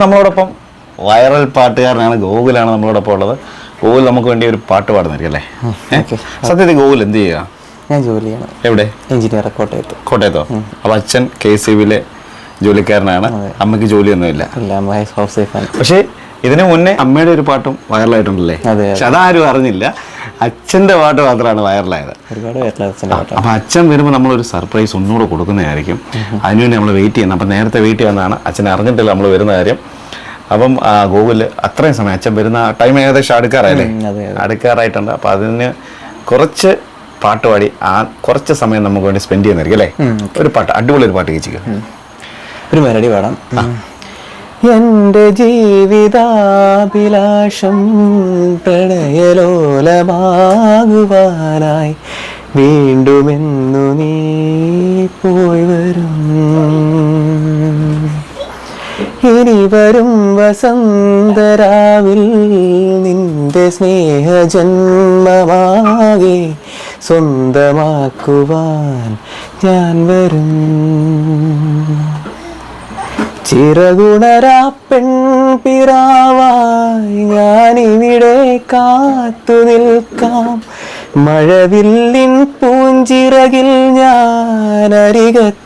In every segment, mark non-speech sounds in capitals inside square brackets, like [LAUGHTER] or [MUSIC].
നമ്മളോടൊപ്പം വൈറൽ പാട്ടുകാരനാണ് ഗോകുലാണ് നമ്മളോടൊപ്പം ഉള്ളത്. ഗോകുൽ നമുക്ക് വേണ്ടി ഒരു പാട്ട് പാടുന്നിരിക്കും അല്ലേ? സത്യത്തിൽ ഗോകുൽ എന്ത് ചെയ്യുക? ഞാൻ ജോലിയാണ് എവിടെ? എഞ്ചിനീയർ കോട്ടയത്ത്. കോട്ടയത്തോ? അപ്പൊ അച്ഛൻ കെ സി ബിയിലെ ജോലിക്കാരനാണ്. അമ്മയ്ക്ക് ജോലിയൊന്നുമില്ല. പക്ഷേ ഇതിനു മുന്നേ അമ്മയുടെ ഒരു പാട്ടും വൈറലായിട്ടുണ്ടല്ലേ? പക്ഷെ അതാരും അറിഞ്ഞില്ല. അച്ഛന്റെ പാട്ട് മാത്രമാണ് വൈറലായത്. അപ്പൊ അച്ഛൻ വരുമ്പോൾ നമ്മളൊരു സർപ്രൈസ് ഒന്നുകൂടെ കൊടുക്കുന്നതായിരിക്കും. അതിനുവേണ്ടി നമ്മൾ വെയിറ്റ് ചെയ്യുന്നത്. അപ്പം നേരത്തെ വെയിറ്റ് ചെയ്യുന്നതാണ്. അച്ഛൻ അറിഞ്ഞിട്ടില്ല നമ്മൾ വരുന്ന കാര്യം. അപ്പം ഗൂഗിളിൽ അത്രയും സമയം അച്ഛൻ വരുന്ന ടൈം ഏകദേശം അടുക്കാറായില്ലേ. അടുക്കാറായിട്ടുണ്ട്. അപ്പൊ അതിന് കുറച്ച് പാട്ട് പാടി ആ കുറച്ച് സമയം നമുക്ക് വേണ്ടി സ്പെൻഡ് ചെയ്യുന്നതായിരിക്കും അല്ലേ? ഒരു പാട്ട് അടിപൊളി ഒരു പാട്ട് കേൾച്ചിക്കും ഒരു മെലഡി പാടാം. എന്റെ ജീവിതാഭിലാഷം പ്രണയലോലമാകുവാനായി വീണ്ടുമെന്നു നീ പോയി വരും. ഇനി വരും വസന്തരാവിൽ നിന്റെ സ്നേഹജന്മമാകെ സ്വന്തമാക്കുവാൻ ഞാൻ വരും. ചിറകുണരാ പെൺപിറാവായി ഞാനിവിടെ കാത്തു നിൽക്കാം. മഴവില്ലിൻ പൂഞ്ചിറകിൽ ഞാൻ അരികത്തായോടിയെത്താം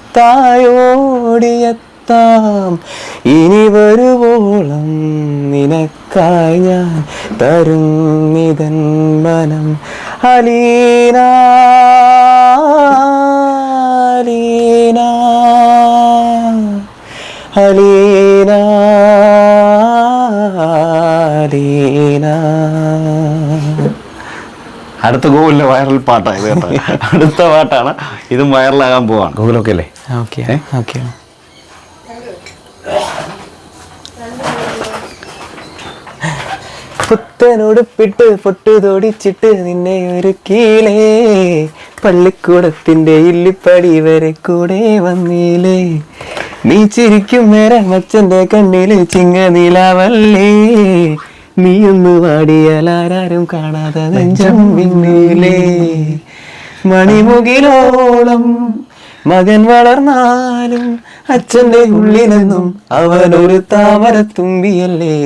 ഇനി വരുവോളം നിനക്കായി ഞാൻ തരും നിതൻ മനം അലീന അലീന. അലീന അലീന അടുത്ത ഗൂഗിളിലെ വൈറൽ പാട്ടാണ് ഇത് കേട്ടോ. അടുത്ത പാട്ടാണ്. ഇതും വൈറലാകാൻ പോവാണ്. അല്ലേ? Okay okay. പുത്തനുടുപ്പിട്ട് പൊട്ടു തൊടിച്ചിട്ട് നിന്നെ ഒരു കീലേ. പള്ളിക്കൂടത്തിന്റെ ഇല്ലിപ്പടി വരെ കൂടെ വന്നീലേ. നീ ചിരിക്കും നേരം അച്ഛന്റെ കണ്ണിൽ ചിങ്ങ നിലാവല്ലേ ഒന്ന് വാടിയാൽ ആരാരും കാണാതെ നെഞ്ചം പിന്നിലേ. മണിമുകിലോളം മകൻ വളർന്നാലും അച്ഛന്റെ ഉള്ളിലെന്നും താമര തുമ്പിയല്ലേ.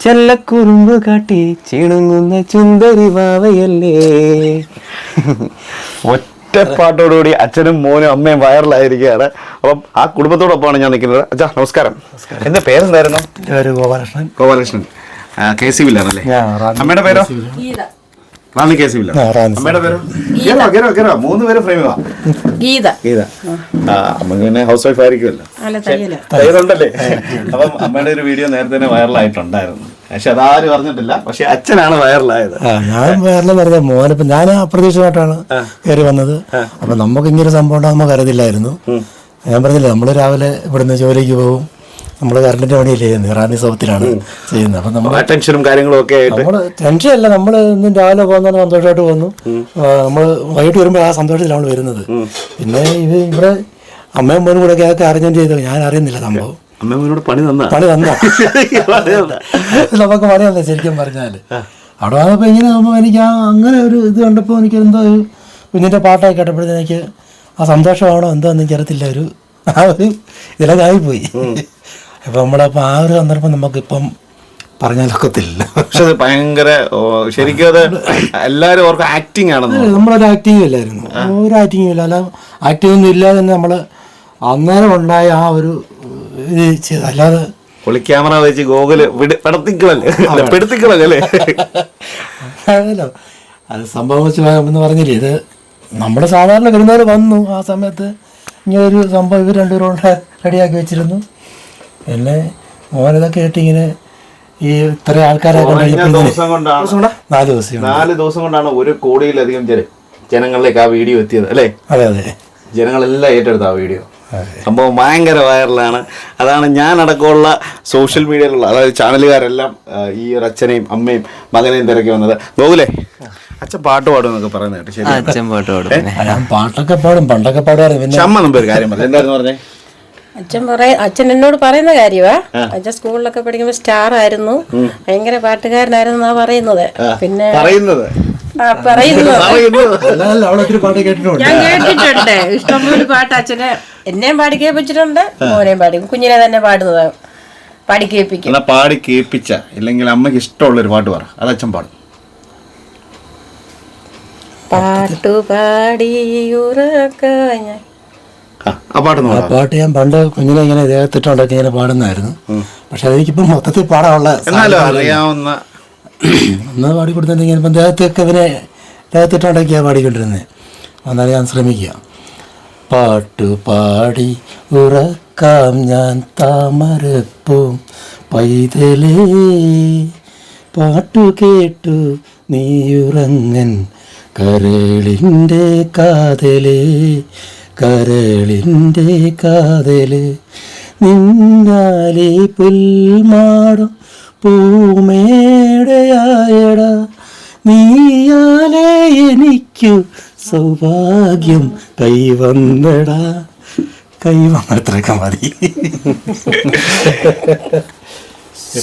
ചെല്ലക്കുറുമ്പ് കാട്ടി ചിണുങ്ങുന്ന ചുന്തരി വാവയല്ലേ. [LAUGHS] ഒറ്റ പാട്ടോടുകൂടി അച്ഛനും മോനും അമ്മയും വൈറലായിരിക്കുകയാണ്. അപ്പം ആ കുടുംബത്തോടൊപ്പമാണ് ഞാൻ നിൽക്കുന്നത്. അച്ഛാ നമസ്കാരം. എന്റെ പേരെന്തായിരുന്നു? ഗോപാലകൃഷ്ണൻ. ഗോപാലകൃഷ്ണൻ. കെ സി വില്ലാണല്ലേ അമ്മയുടെ പേരോ? റാണി കെ സി വില്ല അമ്മയുടെ പേരോ? കേരോ കേരോ കേരോ മൂന്ന് പേര് ഫ്രെയിമാ ഗീത. ഗീത. അമ്മ പിന്നെ ഹൗസ് വൈഫ് ആയിരിക്കുമല്ലോ തയ്യലുണ്ടല്ലേ? അപ്പം അമ്മയുടെ ഒരു വീഡിയോ നേരത്തെ തന്നെ വൈറലായിട്ടുണ്ടായിരുന്നു പക്ഷെ അതാരും അറിഞ്ഞിട്ടില്ല. പക്ഷെ അച്ഛനാണ് വൈറലായത്. ഞാൻ വേറെ പറഞ്ഞ മോനിപ്പോ ഞാൻ അപ്രതീക്ഷിതമായിട്ടാണ് കയറി വന്നത്. അപ്പൊ നമുക്ക് ഇങ്ങനെ സംഭവം ഉണ്ടാകും കരുതില്ലായിരുന്നു. അറിയത്തില്ലായിരുന്നു ഞാൻ പറഞ്ഞില്ല നമ്മൾ രാവിലെ ഇവിടുന്ന് ജോലിക്ക് പോകും. നമ്മൾ കറണ്ടിന്റെ പണിയല്ലേ ചെയ്യുന്നത് റാണി സൗത്തിലാണ് ചെയ്യുന്നത്. അപ്പൊ നമ്മൾ ടെൻഷനും കാര്യങ്ങളും ഒക്കെ നമ്മൾ ടെൻഷൻ അല്ല നമ്മൾ ഇന്നും രാവിലെ പോകുന്ന സന്തോഷമായിട്ട് പോകുന്നു. നമ്മൾ വൈകിട്ട് വരുമ്പോൾ ആ സന്തോഷത്തിലാണ് നമ്മൾ വരുന്നത്. പിന്നെ ഇത് ഇവിടെ അമ്മയും മോനും കൂടെ ഒക്കെ അതൊക്കെ ചെയ്തത് ചെയ്തു ഞാൻ അറിയുന്നില്ല സംഭവം. അമ്മ മോനോട് പണി തന്ന. പണി തന്ന. [LAUGHS] നമുക്ക് പണി തന്നെ ശരിക്കും പറഞ്ഞാൽ അവിടെ വന്നപ്പോ ഇങ്ങനെ എനിക്ക് ആ അങ്ങനെ ഒരു ഇത് കണ്ടപ്പോ എനിക്ക് എന്തോ ഒരു കുഞ്ഞിന്റെ പാട്ടൊക്കെ കേട്ടപ്പോഴത്തേക്ക് എനിക്ക് ആ സന്തോഷമാണോ എന്തോ എന്ന് എനിക്കറിയത്തില്ല. ഒരു ആ ഒരു ഇതിലൊക്കെ പോയി അപ്പൊ നമ്മളപ്പോ ആ ഒരു സന്ദർഭം നമുക്കിപ്പം പറഞ്ഞാലൊക്കത്തില്ല പക്ഷെ അത് ഭയങ്കര ശരിക്കും അത് എല്ലാവരും ഓർക്ക് ആക്ടിങ് ആണെന്ന് നമ്മളൊരു ആക്ടിങ് ഇല്ലായിരുന്നു ഒരു ആക്ടിങ് ഇല്ല. അല്ല ആക്ടിങ് ഒന്നും ഇല്ലാതെ തന്നെ നമ്മൾ അന്നേരം ഉണ്ടായ ആ ഒരു ചെയ്ത് അല്ലാതെ പുള്ളി ക്യാമറ വെച്ച് ഗോകുൽ വിട്- പെടത്തിക്കളല്ലേ? പെടുത്തിക്കളല്ലേ അതല്ലോ അത് സംഭവിച്ചു എന്ന് പറഞ്ഞില്ലേ? ഇത് നമ്മുടെ സാധാരണ വരുന്നവർ വന്നു ആ സമയത്ത് ഇങ്ങനെ ഒരു സംഭവം ഇവർ രണ്ടുപേരും കൊണ്ട് റെഡിയാക്കി വെച്ചിരുന്നു. പിന്നെ മോനിതൊക്കെ കേട്ടിങ്ങനെ ഈ ഇത്ര ആൾക്കാരെ നാല് ദിവസം നാല് ദിവസം കൊണ്ടാണ് ഒരു കോടിയിലധികം ജന ജനങ്ങളിലേക്ക് ആ വീഡിയോ എത്തിയത് അല്ലേ? അതെ അതെ. ജനങ്ങളെല്ലാം ഏറ്റെടുത്ത ആ വീഡിയോ. സംഭവം ഭയങ്കര വൈറലാണ്. അതാണ് ഞാൻ അടക്കമുള്ള സോഷ്യൽ മീഡിയയിലുള്ള അതായത് ചാനലുകാരെല്ലാം ഈ ഒരു അച്ഛനെയും അമ്മയും മകനെയും തിരക്കി വന്നത്. ഗോകുലേ അച്ഛൻ പാട്ട് പാടും എന്നൊക്കെ പറയുന്നത് കേട്ടോ ശരി അച്ഛൻ പാട്ട് പാടും. പാട്ടൊക്കെ പാടും പണ്ടൊക്കെ പാടുമായിരുന്നു. അമ്മ ഒരു കാര്യം പറഞ്ഞു. എന്തായിരുന്നു പറഞ്ഞേ? അച്ഛൻ പറയ അച്ഛൻ എന്നോട് പറയുന്ന കാര്യമാ അച്ഛൻ സ്കൂളിലൊക്കെ പഠിക്കുമ്പോ സ്റ്റാർ ആയിരുന്നു ഭയങ്കര പാട്ടുകാരനായിരുന്നു എന്നാ പറയുന്നത്. പിന്നെ പറയുന്നത്. [LAUGHS] കേട്ടിട്ടുണ്ട്. ഞാൻ കേട്ടിട്ടുണ്ട്. ഇഷ്ടംപോലെ പാട്ട് അച്ഛനെ എന്നെയും പാടി കേൾപ്പിച്ചിട്ടുണ്ട് മോനെയും പാടി കുഞ്ഞിനെ തന്നെ പാടുന്നത് പാടി കേൾപ്പിക്കും. എന്നാ പാടി കേൾപ്പിച്ച ഇല്ലെങ്കിൽ അമ്മയ്ക്ക് ഇഷ്ടമുള്ള ഒരു പാട്ട് പറ. അത് അച്ഛൻ പാടും. പാട്ടു പാടി ഉറക്കാഞ്ഞ ആ, പാട്ട് ഞാൻ പണ്ട് കുഞ്ഞിനെ ഇങ്ങനെ ദേഹത്തിട്ടുണ്ടൊക്കെ ഇങ്ങനെ പാടുന്നായിരുന്നു പക്ഷെ അതെനിക്കിപ്പം മൊത്തത്തിൽ പാടാനുള്ള അറിയാവുന്ന ഒന്ന് പാടിക്കൊടുത്തിട്ടുണ്ടെങ്കിൽ ഇപ്പം ദേഹത്തൊക്കെ ഇവനെ ദേഹത്തിട്ടുണ്ടൊക്കെയാണ് പാടിക്കൊണ്ടിരുന്നത് എന്നാലും ഞാൻ ശ്രമിക്കുക. പാട്ടു പാടി ഉറക്കാം ഞാൻ താമരപ്പും പൈതലേ. പാട്ടു കേട്ടു നീയുറങ്ങൻ കരളിന്റെ കാതലേ. കരളിന്റെ കാതലേ. നിന്നാലേ പുൽമാടും പൂമേടയായട. നീയാലേ എനിക്കു സൗഭാഗ്യം കൈവന്നടാ. കൈവന്നത്രയൊക്കെ മതി.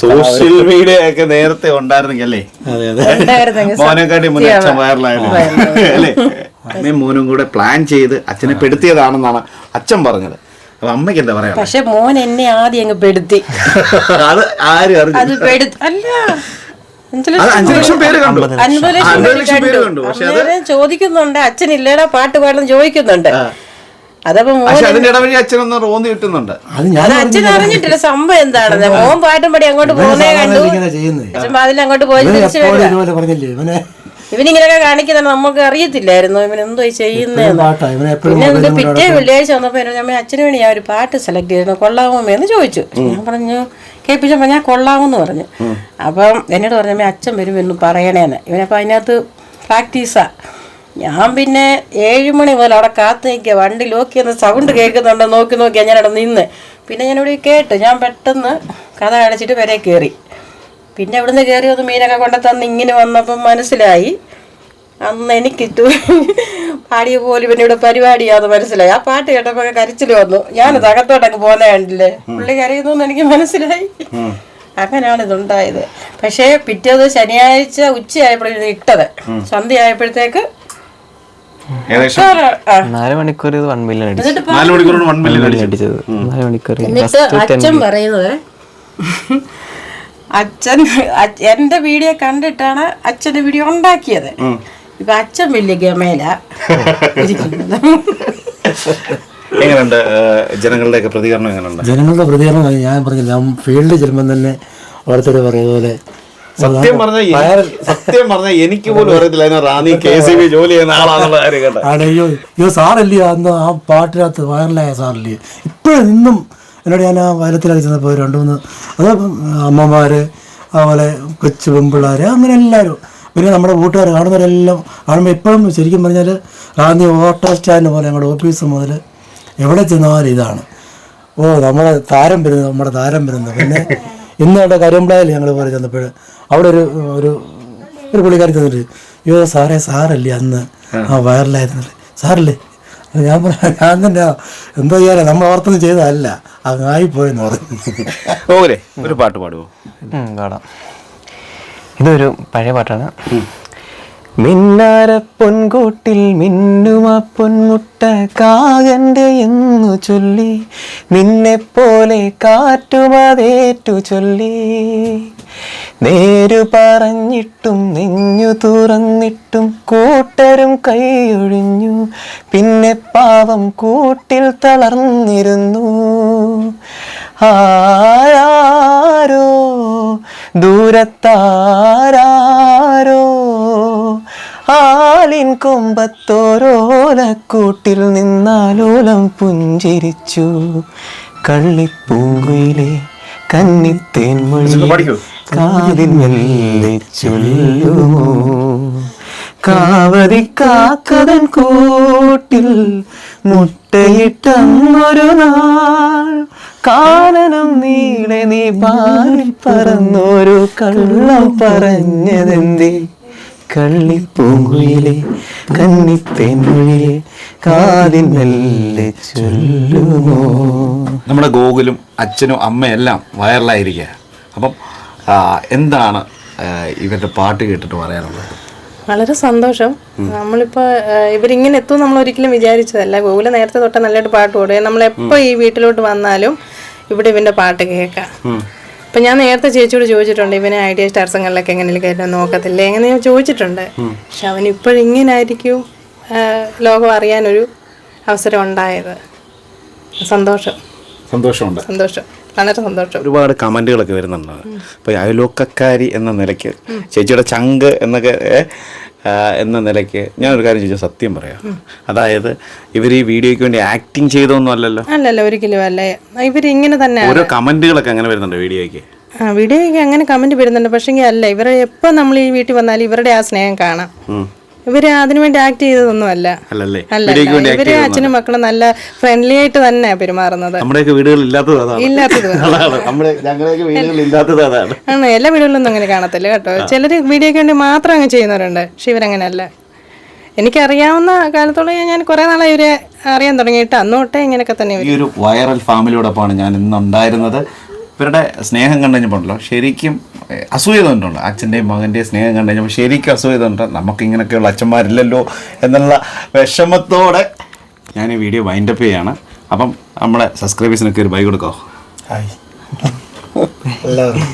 സോഷ്യൽ മീഡിയ ഒക്കെ നേരത്തെ ഉണ്ടായിരുന്നെങ്കിൽ അല്ലേ? അതെ അതെ. ഉണ്ടായിരുന്നെങ്കിൽ മോനെക്കാട്ടി മുന്നേ അച്ഛൻ. വൈറലായിരുന്നു അല്ലേ? അമ്മയും മോനും കൂടെ പ്ലാൻ ചെയ്ത് അച്ഛനെ പെടുത്തിയതാണെന്നാണ് അച്ഛൻ പറഞ്ഞത്. അപ്പൊ അമ്മയ്ക്ക് എന്താ പറയാ പക്ഷെ മോൻ എന്നെ ആദ്യം അങ്ങ് പെടുത്തി. അത് ആരും അത് അറിഞ്ഞു പെടുത്തി അല്ല. അഞ്ച് അത് ലക്ഷം അഞ്ചു ലക്ഷം പേര് കണ്ടു. അൻപത് അൻപത് പേര് ലക്ഷം പേര് കണ്ടു. കണ്ടു പക്ഷെ അത് അന്നേരം ചോദിക്കുന്നുണ്ട്. അച്ഛൻ ഇല്ലേടാ പാട്ട് പാടുന്ന ചോദിക്കുന്നുണ്ട്. അതപ്പോ മോൻ പക്ഷെ അതിന്റെ ഇടവഴി അച്ഛനൊന്ന് റോന്നി കിട്ടുന്നുണ്ട്. അത് ഞാൻ അത് അച്ഛൻ അറിഞ്ഞിട്ടില്ല. സംഭവം എന്താണെന്ന്. മോൻ പാട്ടും പാടി അങ്ങോട്ട് പോകുന്നേ കണ്ടു. ചെയ്യുന്നത്. അച്ഛൻ അതിൽ അങ്ങോട്ട് പോയി ഇവന് തിരിച്ചു എപ്പോഴും വരിക. ഇതുപോലെ പറഞ്ഞില്ലേ? ഇവനെ ഇവനിങ്ങനെയൊക്കെ കാണിക്കുന്നത് നമുക്ക് അറിയത്തില്ലായിരുന്നു. ചെയ്യുന്നതെന്ന് എപ്പോഴും പിന്നെ എന്നിട്ട് പിറ്റേ വെള്ളിയാഴ്ച വന്നപ്പോ എന്നോട് അച്ഛന് വേണ്ടി ഞാൻ ഒരു പാട്ട് സെലക്ട് ചെയ്തിരുന്നു. കൊള്ളാമോ എന്ന് ചോദിച്ചു. ഞാൻ പറഞ്ഞു കേൾപ്പിച്ചപ്പോ ഞാൻ കൊള്ളാമെന്ന് പറഞ്ഞു. അപ്പം എന്നോട് പറഞ്ഞമ്മ അച്ഛൻ വരും എന്ന് പറയണേന്ന്. ഇവനപ്പം അതിനകത്ത് പ്രാക്ടീസാ. ഞാൻ പിന്നെ ഏഴുമണി മുതൽ അവിടെ കാത്തു നിൽക്കുക. വണ്ടി ലോക്കി എന്ന് സൗണ്ട് കേൾക്കുന്നുണ്ടോ. നോക്കി നോക്കിയാൽ ഞാൻ അവിടെ നിന്ന്. പിന്നെ ഞാനിവിടെ കേട്ടു ഞാൻ പെട്ടെന്ന് കഥ അടച്ചിട്ട് വരെ കയറി. പിന്നെ അവിടുന്ന് കയറി ഒന്ന് മീനൊക്കെ കൊണ്ടു തന്ന് ഇങ്ങനെ വന്നപ്പം മനസ്സിലായി. അന്ന് എനിക്ക് ടു- പാടിയ പോലും പിന്നെ ഇവിടെ പരിപാടിയാന്ന് മനസ്സിലായി. ആ പാട്ട് കേട്ടപ്പോ കരച്ചിൽ വന്നു. ഞാൻ തകത്തോട്ടങ്ങ് പോകുന്ന കണ്ടില്ലേ? പുള്ളി കരയുന്നു എനിക്ക് മനസ്സിലായി. അങ്ങനെയാണ് ഇതുണ്ടായത്. പക്ഷേ പിറ്റേത് ശനിയാഴ്ച ഉച്ചയായപ്പോഴാണ് ഇട്ടത്. സന്ധ്യ ആയപ്പോഴത്തേക്ക് നാല് മണിക്കൂർ വൺ മില്യൺ അടിച്ചത്. നാല് മണിക്കൂർ അച്ഛൻ പറയുന്നത് അച്ഛൻ [LAUGHS] അച്ഛ- എന്റെ വീഡിയോ കണ്ടിട്ടാണ് അച്ഛന്റെ വീഡിയോ ഉണ്ടാക്കിയത്. ഇപ്പൊ അച്ഛൻ വലിയ ഗമേല [LAUGHS] ഇരിക്കുന്നത്. എങ്ങനെയുണ്ട് ജനങ്ങളുടെ പ്രതികരണം എങ്ങനെയുണ്ട് ജനങ്ങളുടെ പ്രതികരണം ഞാൻ പറഞ്ഞില്ല. ഞാൻ ഫീൽഡിൽ ചെല്ലുമ്പോൾ തന്നെ ഓരോരുത്തർ പറയുന്ന പോലെ സത്യം പറഞ്ഞ സത്യം പറഞ്ഞ എനിക്ക് പോലും അറിയത്തില്ല. റാന്നി [LAUGHS] കെ സി ബി ജോലി ചെയ്യുന്ന ആളാന്നുള്ള കാര്യം കേട്ടോ. അയ്യോ അയ്യോ സാറല്ലേ അന്ന് ആ പാട്ടിനകത്ത് വൈറലായ സാറല്ലേ? ഇപ്പോഴും ഇന്നും എന്നോട് ഞാൻ ആ വയലത്തിലൊക്കെ ചെന്നപ്പോൾ രണ്ട് മൂന്ന് അത് അമ്മമാർ അതുപോലെ കൊച്ചു പെമ്പിള്ളേർ അങ്ങനെ എല്ലാവരും പിന്നെ നമ്മുടെ കൂട്ടുകാർ കാണുന്നവരെല്ലാം കാണുമ്പോൾ ഇപ്പോഴും ശരിക്കും പറഞ്ഞാൽ റാന്നി ഓട്ടോ സ്റ്റാൻഡ് പോലെ ഞങ്ങളുടെ ഓഫീസ് മുതൽ എവിടെ ചെന്നാലും ഇതാണ്. ഓ നമ്മുടെ താരം വരുന്നത് നമ്മുടെ താരം വരുന്നത്. പിന്നെ ഇന്ന് അവിടെ കരുമ്പളയിൽ ഞങ്ങൾ പോലെ ചെന്നപ്പോൾ അവിടെ ഒരു ഒരു ഒരു പുള്ളിക്കാരി തന്നിട്ട് അയ്യോ സാറേ സാറല്ലേ അന്ന്? ആ വയറിലായിരുന്നല്ലേ? സാറല്ലേ? ഞാൻ പറഞ്ഞു ഞാൻ തന്നെ എന്തോ ചെയ്യാനാ നമ്മൾ ഓർത്തൊന്നും ചെയ്തതല്ല. അങ്ങായിപ്പോയെന്ന് പറഞ്ഞു. ഓരെ ഒരു പാട്ട് പാടുവോ? പാടാം. ഇതൊരു പഴയ പാട്ടാണ്. മിന്നാര പൊൻകൂട്ടിൽ മിന്നുമ പൊന്മുട്ട കാകന്റെ എന്നു ചൊല്ലി. നിന്നെ പോലെ കാറ്റുമതേറ്റു ചൊല്ലി. നേരു പറഞ്ഞിട്ടും നെഞ്ഞു തുറന്നിട്ടും കൂട്ടരും കൈയൊഴിഞ്ഞു. പിന്നെ പാവം കൂട്ടിൽ തളർന്നിരുന്നു. ആരാരോ ദൂരത്താരാരോ ആലിൻ കൊമ്പത്തോരോലക്കൂട്ടിൽ നിന്നാലോലം പുഞ്ചിരിച്ചു. കള്ളിപ്പൂങ്കുയിലെ കന്നിത്തേൻ മൊഴി മെല്ലെ ചൊല്ലുമോ കാവതി കാക്കതൻ കൂട്ടിൽ മുട്ടയിട്ടൊരു നാൾ. കാനനം നീളെ നീ പാടി പറന്നൊരു കള്ളം പറഞ്ഞതെന്തേ? കള്ളിപ്പൂങ്കുയിലെ കന്നിത്തേൻമൊഴിയെ കാതി മെല്ലെ ചൊല്ലുമോ? നമ്മുടെ ഗോകുലും അച്ഛനും അമ്മയെല്ലാം വൈറലായിരിക്കുക. അപ്പം എന്താണ് ഇവരുടെ പാട്ട് കേട്ടിട്ട് പറയാനുള്ളത്? വളരെ സന്തോഷം. നമ്മളിപ്പോൾ ഇവരിങ്ങനെ എത്തും നമ്മൾ ഒരിക്കലും വിചാരിച്ചതല്ല. ഗോകുല നേരത്തെ തൊട്ട് നല്ലതായിട്ട് പാട്ട് പാടുക നമ്മൾ എപ്പോൾ ഈ വീട്ടിലോട്ട് വന്നാലും ഇവിടെ ഇവന്റെ പാട്ട് കേൾക്കാം. അപ്പം ഞാൻ നേരത്തെ ചേച്ചിയോട് ചോദിച്ചിട്ടുണ്ട് ഇവനെ ഐഡിയ സ്റ്റാർസങ്ങളിലൊക്കെ എങ്ങനെയൊക്കെ കയറ്റാൻ നോക്കത്തില്ലേ? എങ്ങനെ ഞാൻ ചോദിച്ചിട്ടുണ്ട്. പക്ഷെ അവൻ ഇപ്പോഴിങ്ങനായിരിക്കും ലോകം അറിയാനൊരു അവസരം ഉണ്ടായത്. സന്തോഷം. സന്തോഷമുണ്ട്. സന്തോഷം. വളരെ സന്തോഷം. ഒരുപാട് കമന്റുകളൊക്കെ വരുന്നുണ്ട്. അപ്പോൾ അയലോക്കക്കാരി എന്ന നിലയ്ക്ക് ചേച്ചിയുടെ ചങ്ക് എന്നൊക്കെ എന്ന നിലയ്ക്ക് ഞാനൊരു കാര്യം ചോദിച്ചാൽ സത്യം പറയാം. അതായത് ഇവർ ഈ വീഡിയോയ്ക്ക് വേണ്ടി ആക്ടിങ് ചെയ്തൊന്നും അല്ലല്ലോ. അല്ലല്ലോ ഒരിക്കലും അല്ലേ. ഇവരിങ്ങനെ തന്നെ ഓരോ കമന്റുകളൊക്കെ അങ്ങനെ വരുന്നുണ്ട് വീഡിയോയ്ക്ക്. ആ വീഡിയോയ്ക്ക് അങ്ങനെ കമന്റ് വരുന്നുണ്ട്. പക്ഷേ അല്ല ഇവരെ എപ്പോ നമ്മൾ ഈ വീട്ടിൽ വന്നാലും ഇവരുടെ ആ സ്നേഹം കാണാം. ഇവർ അതിനുവേണ്ടി ആക്ട് ചെയ്തതൊന്നുമല്ല. അല്ല ഇവർ അച്ഛനും മക്കളും നല്ല ഫ്രണ്ട്ലി ആയിട്ട് തന്നെ പെരുമാറുന്നത്. നമ്മുടെയൊക്കെ ഇല്ലാത്തത് ആണ് എല്ലാ വീടുകളിലൊന്നും അങ്ങനെ കാണത്തില്ല കേട്ടോ. ചിലർ വീഡിയോയ്ക്ക് വേണ്ടി മാത്രം അങ്ങ് ചെയ്യുന്നവരുണ്ട്. പക്ഷെ ഇവരങ്ങനെയല്ല. എനിക്കറിയാവുന്ന കാലത്തോളം ഞാൻ കുറെ നാളെ ഇവരെ അറിയാൻ തുടങ്ങിയിട്ട് അന്നോട്ടെ ഇങ്ങനെയൊക്കെ തന്നെ ഈ ഒരു വൈറൽ ഫാമിലിയോടൊപ്പമാണ് ഞാൻ ഇന്ന് ഉണ്ടായിരുന്നത് ഇവരുടെ സ്നേഹം കണ്ടു ശരിക്കും അസൂയ തോന്നിട്ടുണ്ട് അച്ഛന്റെയും മകന്റെയും സ്നേഹം കണ്ടു കഴിഞ്ഞപ്പോൾ ശരിക്കും അസൂയ തോന്നിട്ടുണ്ട് നമുക്ക് ഇങ്ങനെയൊക്കെയുള്ള അച്ഛന്മാരില്ലല്ലോ എന്നുള്ള വിഷമത്തോടെ ഞാൻ ഈ വീഡിയോ വൈൻഡപ്പ് ചെയ്യാണ്. അപ്പം നമ്മളെ സബ്സ്ക്രൈബേഴ്സിനൊക്കെ ഒരു ബൈ കൊടുക്കാമോ ഹായ് [LAUGHS] എല്ലാവരും